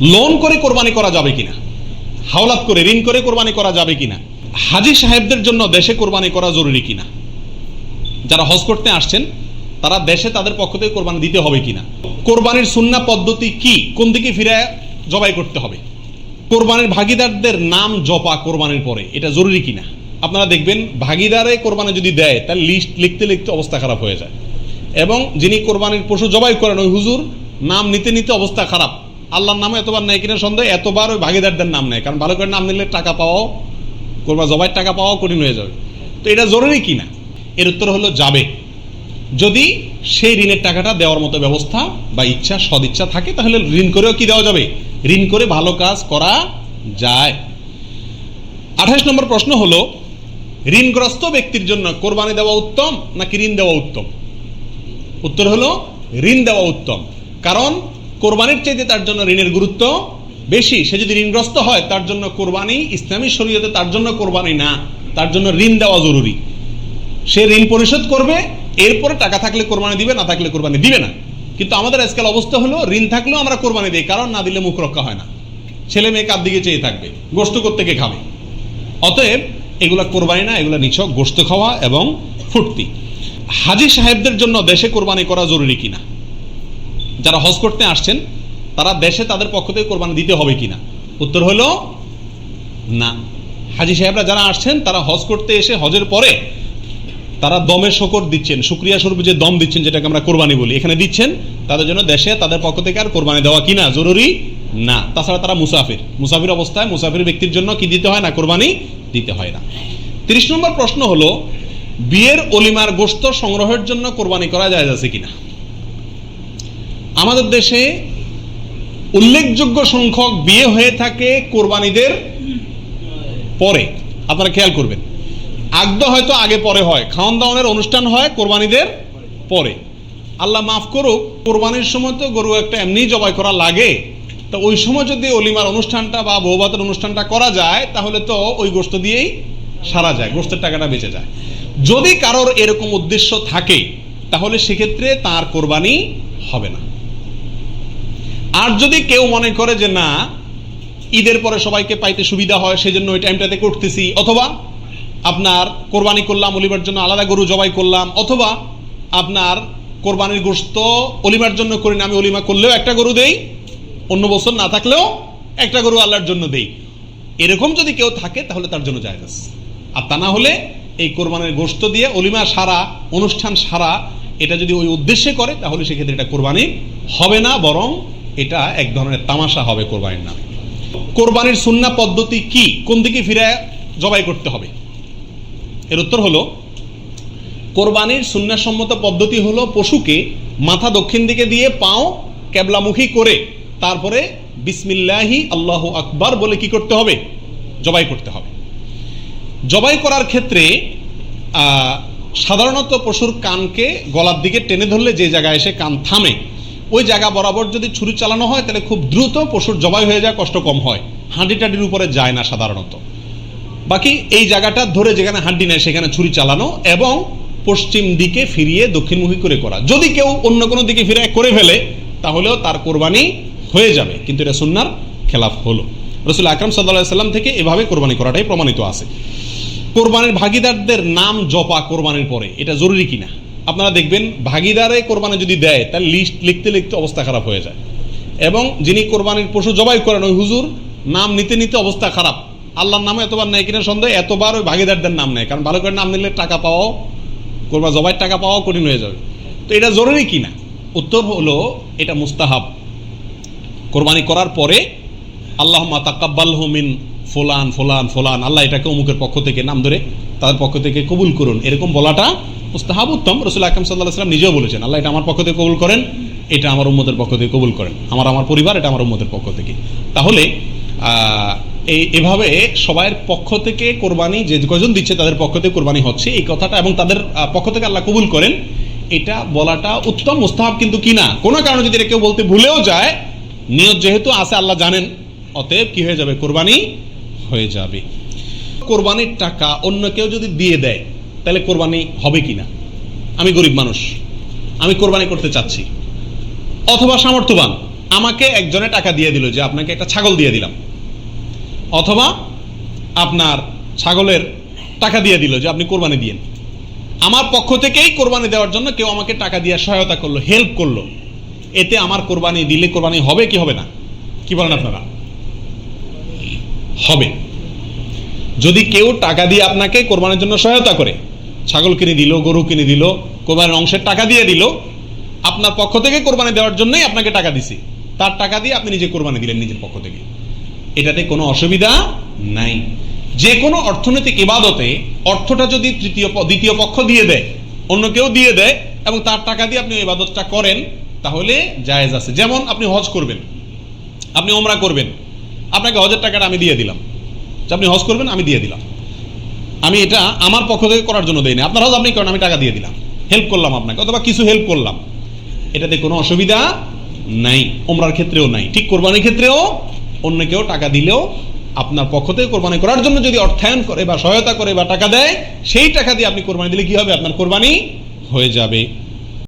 Loan করে কোরবানি করা যাবে কিনা? হাওলাত করে, ঋণ করে কোরবানি করা যাবে কিনা? হাজি সাহেবদের জন্য দেশে কোরবানি করা জরুরি কিনা? যারা হজ করতে আসছেন, তারা দেশে তাদের পক্ষ থেকে কোরবানি দিতে হবে কিনা? কোরবানির সুন্না পদ্ধতি কি? কোন দিকে ফিরে জবাই করতে হবে? কোরবানির ভাগিদারদের নাম জপা কোরবানির পরে, এটা জরুরি কিনা? আপনারা দেখবেন, ভাগিদারে কোরবানি যদি দেয়, তার লিস্ট লিখতে লিখতে অবস্থা খারাপ হয়ে যায়। এবং যিনি কোরবানির পশু জবাই করেন, ওই হুজুর নাম নিতে নিতে অবস্থা খারাপ। আল্লাহর নামে এতবার নেয় কিনা সন্দেহ, এতবার ওই ভাগিদারদের নাম নেয়। কারণ ভালো করে নাম নিলে টাকা পাওয়াও, কোরবান জবাইয়ের টাকা পাওয়াও কঠিন হয়ে যাবে। তো এটা জরুরি কিনা এর উত্তর হলো যাবে। যদি সেই ঋণের টাকাটা দেওয়ার মতো ব্যবস্থা বা ইচ্ছা, সদিচ্ছা থাকে, তাহলে ঋণ করেও কি দেওয়া যাবে? ঋণ করে ভালো কাজ করা যায়। আঠাশ নম্বর প্রশ্ন হলো, ঋণগ্রস্ত ব্যক্তির জন্য কোরবানি দেওয়া উত্তম নাকি ঋণ দেওয়া উত্তম? উত্তর হলো, ঋণ দেওয়া উত্তম। কারণ কোরবানির চাইতে তার জন্য ঋণের গুরুত্ব বেশি। সে যদি ঋণগ্রস্ত হয়, তার জন্য কোরবানি, ইসলামী শরীয়তে তার জন্য কোরবানি না, তার জন্য ঋণ দেওয়া জরুরি। সে ঋণ পরিশোধ করবে, এরপরে টাকা থাকলে কোরবানি দিবে, না থাকলে কোরবানি দিবে না। কিন্তু আমাদের আজকাল অবস্থা হলো, ঋণ থাকলেও আমরা কোরবানি দিই, কারণ না দিলে মুখ রক্ষা হয় না। ছেলে মেয়ে কার দিকে চেয়ে থাকবে? গোস্ত থেকে খাবে? অতএব এগুলো কোরবানি না, এগুলা নিছক গোস্ত খাওয়া এবং ফুর্তি। হাজি সাহেবদের জন্য দেশে কোরবানি করা জরুরি কিনা? যারা হজ করতে আসছেন, তারা দেশে তাদের পক্ষ থেকে কোরবানি দিতে হবে কিনা? উত্তর হলো, না। হাজি সাহেবরা যারা আসছেন, তারা হজ করতে এসে হজের পরে তারা দমের শকর দিচ্ছেন সুক্রিয়া স্বরূপ যে দম দিচ্ছেন, যেটাকে আমরা কোরবানি বলি। এখানে দিচ্ছেন, তাদের জন্য দেশে তাদের পক্ষ থেকে আর কোরবানি দেওয়া কিনা? জরুরি? না। তাছাড়া তারা মুসাফির। মুসাফির অবস্থায় মুসাফির ব্যক্তির জন্য কি দিতে হয় না? কোরবানি দিতে হয় না। তিরিশ নম্বর প্রশ্ন হলো, বিয়ের অলিমার গোস্ত সংগ্রহের জন্য কোরবানি করা যায় আছে কিনা? আমাদের দেশে উল্লেখযোগ্য সংখ্যক বিয়ে হয়ে থাকে কোরবানিদের পরে। আপনারা খেয়াল করবেন। আগদ হয়তো আগে পরে হয়। খাওয়ান দাওয়ানের অনুষ্ঠান হয় কোরবানিদের পরে। আল্লাহ মাফ করুক, কোরবানির সময় তো গরু একটা এমনি জবাই করা লাগে। তো ওই সময় যদি অলিমার অনুষ্ঠানটা বা বৌভাতের অনুষ্ঠানটা করা যায়, তাহলে তো ওই গোস্ত দিয়েই সারা যায় গোস্তের টাকাটা বেঁচে যায়। যদি কারোর এরকম উদ্দেশ্য থাকে, তাহলে সেক্ষেত্রে তার কোরবানি হবে না। আর যদি কেউ মনে করে যে না, ঈদের পরে সবাইকে পাইতে সুবিধা হয়, সেজন্য ওই টাইমটাতে করতেছি, অথবা আপনার কোরবানি করলাম অলিবার জন্য আলাদা গরু জবাই করলাম, অথবা আপনার কোরবানির গোস্ত অলিমার জন্য করি না, আমি অলিমা করলেও একটা গরু দেই, অন্য বছর না থাকলেও একটা গরু আল্লাহর জন্য দেই। এরকম যদি কেউ থাকে, তাহলে তার জন্য জায়গা আর তা না হলে এই কোরবানির গোস্ত দিয়ে অলিমা সারা, অনুষ্ঠান সারা, এটা যদি ওই উদ্দেশ্যে করে, তাহলে সেক্ষেত্রে এটা কোরবানি হবে না, বরং এটা এক ধরনের তামাশা হবে কোরবানির নামে। কোরবানির সুন্না পদ্ধতি কি? কোন দিকে ফিরে জবাই করতে হবে? এর উত্তর হলো, কোরবানির সুন্নাসম্মত পদ্ধতি হলো পশুকে মাথা দক্ষিণ দিকে দিয়ে পাও ক্যাবলামুখী করে, তারপরে বিসমিল্লাহি আল্লাহ আকবার বলে কি করতে হবে? জবাই করতে হবে। জবাই করার ক্ষেত্রে সাধারণত পশুর কানকে গলার দিকে টেনে ধরলে যে জায়গায় এসে কান থামে ওই জায়গা বরাবর যদি ছুরি চালানো হয়, তাহলে খুব দ্রুত পশুর জবাই হয়ে যায়, কষ্ট কম হয়। হাঁটি টাটির উপরে যায় না সাধারণত। বাকি এই জায়গাটা ধরে যেখানে হাড্ডি নেয়, সেখানে ছুরি চালানো এবং পশ্চিম দিকে ফিরিয়ে দক্ষিণমুখী করে করা। যদি কেউ অন্য কোনো দিকে ফিরে করে ফেলে, তাহলেও তার কোরবানি হয়ে যাবে। কিন্তু এটা সুন্নার খেলাফ হলো। রসুল আকরম সাল্লাহ সাল্লাম থেকে এভাবে কোরবানি করাটাই প্রমাণিত আছে। কোরবানির ভাগিদারদের নাম জপা কোরবানির পরে, এটা জরুরি কিনা? আপনারা দেখবেন ভাগিদারে কোরবানি যদি দেয় তার লিস্ট লিখতে লিখতে অবস্থা খারাপ হয়ে যায়। এবং যিনি কোরবানির পশু জবাই করেন, ওই হুজুর নাম নিতে নিতে অবস্থা খারাপ। আল্লাহর নামে এতবার নেয় কিনা সন্দেহ, এতবার ওই ভাগিদারদের নাম নেয়। কারণ ভালো করে নাম নিলে টাকা পাওয়াও কোরবা জবাইয়ের টাকা পাওয়াও কঠিন হয়ে যাবে। তো এটা জরুরি কিনা? উত্তর হলো, এটা মুস্তাহাব। কোরবানি করার পরে আল্লাহ তাকাব্বাল মিন ফোলান ফোলান ফোলান। আল্লাহ এটাকে অমুকের পক্ষ থেকে নাম ধরে তাদের পক্ষ থেকে কবুল করুন। এরকম বলাটা মুস্তাহাব উত্তম। রসুল আকরম সাল্লাহ সাল্লাম নিজেও বলেছেন, আল্লাহ এটা আমার পক্ষ থেকে কবুল করেন, এটা আমার উম্মতের পক্ষ থেকে কবুল করেন। আমার আমার পরিবার এটা আমার উম্মতের পক্ষ থেকে। তাহলে এই এভাবে সবাইয়ের পক্ষ থেকে কোরবানি যে কজন দিচ্ছে তাদের পক্ষ থেকে কোরবানি হচ্ছে, এই কথাটা এবং তাদের পক্ষ থেকে আল্লাহ কবুল করেন, এটা বলাটা উত্তম, মুস্তাহাব কিন্তু কিনা কোনো কারণে যদি এটা কেউ বলতে ভুলেও যায়, নিয়ত যেহেতু আছে, আল্লাহ জানেন, অতএব কি হয়ে যাবে? কোরবানি হয়ে যাবে। কোরবানির টাকা অন্য কেউ যদি দিয়ে দেয়, তাহলে কোরবানি হবে কিনা? আমি গরিব মানুষ। আমি কোরবানি করতে চাচ্ছি। অথবা সামর্থ্যবান, আমাকে একজনে টাকা দিয়ে দিল যে আপনাকে একটা ছাগল দিয়ে দিলাম। অথবা আপনার ছাগলের টাকা দিয়ে দিল যে আপনি কোরবানি দিয়েন। আমার পক্ষ থেকেই কোরবানি দেওয়ার জন্য কেউ আমাকে টাকা দিয়ে সহায়তা করল, হেল্প করল। এতে আমার কোরবানি দিলে কোরবানি হবে কি হবে না? কি বলেন আপনারা? হবে। যদি কেউ টাকা দিয়ে আপনাকে কোরবানির জন্য সহায়তা করে, ছাগল কিনে দিল, গরু কিনে দিল, কোরবানির অংশের টাকা দিয়ে দিল, আপনার পক্ষ থেকে কোরবানি দেওয়ার জন্যই আপনাকে টাকা দিছি। তার টাকা দিয়ে আপনি নিজে কোরবানি দিলেন নিজের পক্ষ থেকে। এটাতে কোনো অসুবিধা নাই। যে কোনো অর্থনৈতিক ইবাদতে অর্থটা যদি তৃতীয় দ্বিতীয় পক্ষ দিয়ে দেয়, অন্য কেউ দিয়ে দেয়, এবং তার টাকা দিয়ে আপনি ইবাদতটা করেন, তাহলে জায়েজ আছে। যেমন আপনি হজ করবেন, আপনি ওমরা করবেন, আপনাকে হজের টাকাটা আমি দিয়ে দিলাম। যে আপনি হজ করবেন, আমি দিয়ে দিলাম। আমি এটা আমার পক্ষ থেকে করার জন্য দেইনি। আপনার হজ আপনি করেন, আমি টাকা দিয়ে দিলাম। হেল্প করলাম আপনাকে, অথবা কিছু হেল্প করলাম। এটাতে কোনো অসুবিধা নাই ওমরার ক্ষেত্রেও নাই। ঠিক কোরবানির ক্ষেত্রেও, অন্য কেউ টাকা দিলেও আপনার পক্ষ থেকে কোরবানি করার জন্য যদি অর্থায়ন করে বা সহায়তা করে বা টাকা দেয়, সেই টাকা দিয়ে আপনি কোরবানি দিলে কি হবে? আপনার কোরবানি হয়ে যাবে।